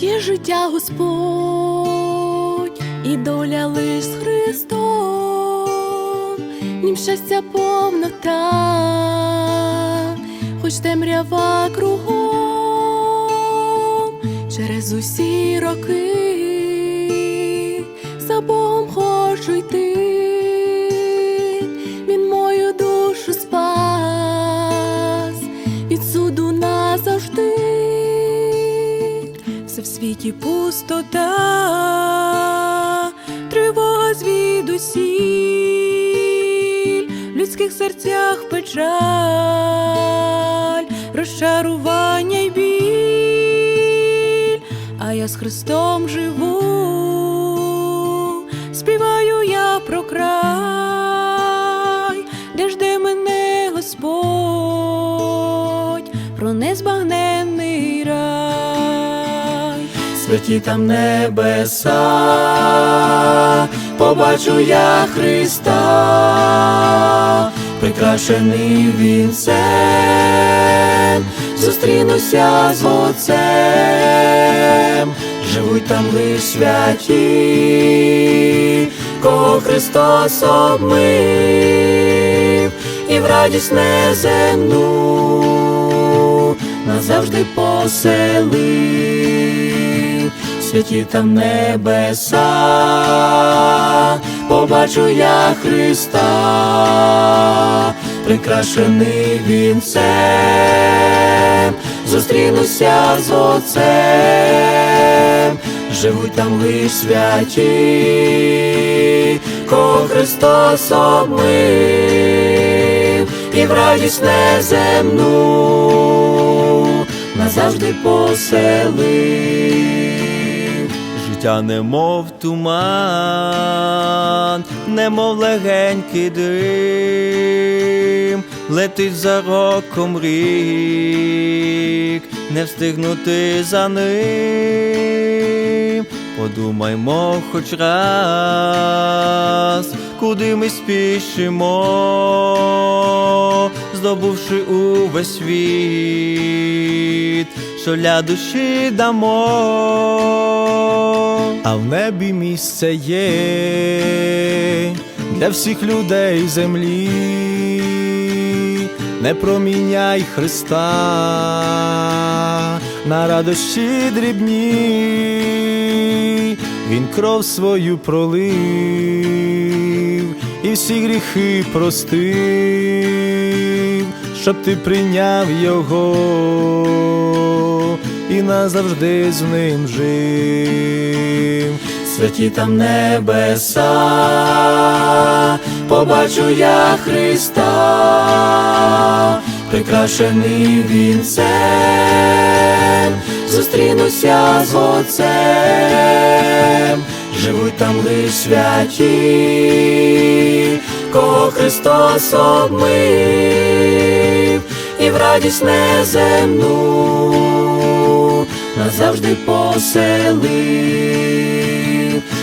Дає життя Господь, і доля лиш Христом, нім щастя повнота, хоч темрява кругом, через усі роки за Богом хочу йти, все в світі пустота, тривога звідусіль, в людських серцях печаль, розчарування й біль, а я з Христом живу, співаю я про край, де жде мене Господь, про незбагненний святі там небеса, побачу я Христа, прикрашений вінцем, зустрінуся з Отцем, живуть там лиш святі, кого Христос обмив, і в радість неземну назавжди поселив, святі там небеса, побачу я Христа, прикрашений вінцем, зустрінуся з Отцем, живуть там лиш святі, кого Христос обмив, і в радість неземну назавжди поселив. Життя немов туман, немов легенький дим, летить за роком рік, не встигнути за ним. Подумаймо хоч раз, куди ми спішимо, здобувши увесь світ, що для душі дамо. А в небі місце є для всіх людей землі, не проміняй Христа на радощі дрібні, Він кров свою пролив і всі гріхи простив, щоб ти прийняв його і назавжди з ним жив. святі там небеса, побачу я Христа, прикрашений вінцем, зустрінуся з Отцем, живуть там лиш святі, кого Христос обмив, і в радість неземну назавжди поселив,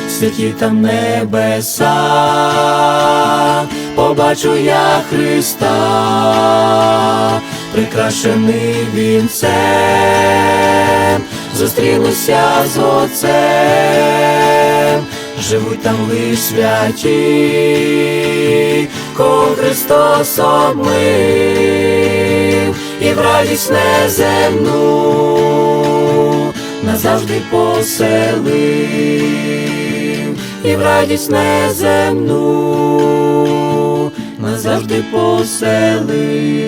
святі там небеса, побачу я Христа, прикрашений вінцем, зустрінуся з Отцем, живуть там лиш святі, кого Христос обмив, в радість неземну назавжди поселив, і в радість неземну назавжди поселив.